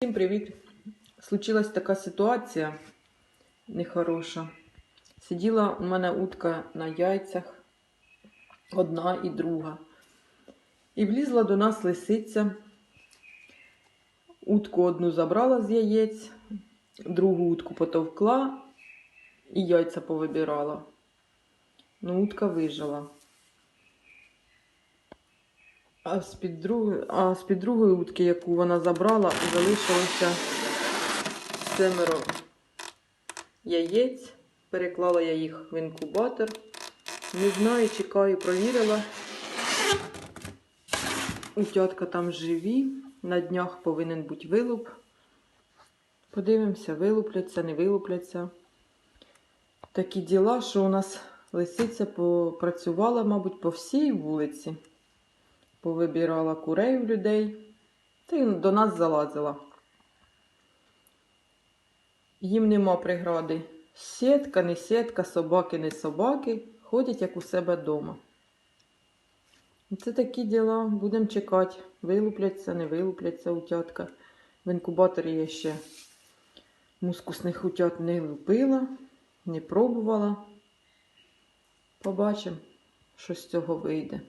Всім привіт! Случилась така ситуація нехороша. Сиділа у мене утка на яйцях, одна і друга. І влізла до нас лисиця. Утку одну забрала з яєць, другу утку потовкла і яйця повибирала. Ну, утка вижила. А з-під другої, а з-під другої утки, яку вона забрала, залишилося семеро яєць. Переклала я їх в інкубатор. Не знаю, чекаю, провірила. Утятка там живі. На днях повинен бути вилуп. Подивимося, вилупляться, не вилупляться. Такі діла, що у нас лисиця попрацювала, мабуть, по всій вулиці повибирала курей у людей та й до нас залазила. Їм нема прегради. Сітка, не сітка, собаки, не собаки. Ходять як у себе вдома. Це такі діла. Будемо чекати. Вилупляться, не вилупляться утятка. В інкубаторі я ще мускусних утят не лупила, не пробувала. Побачимо, що з цього вийде.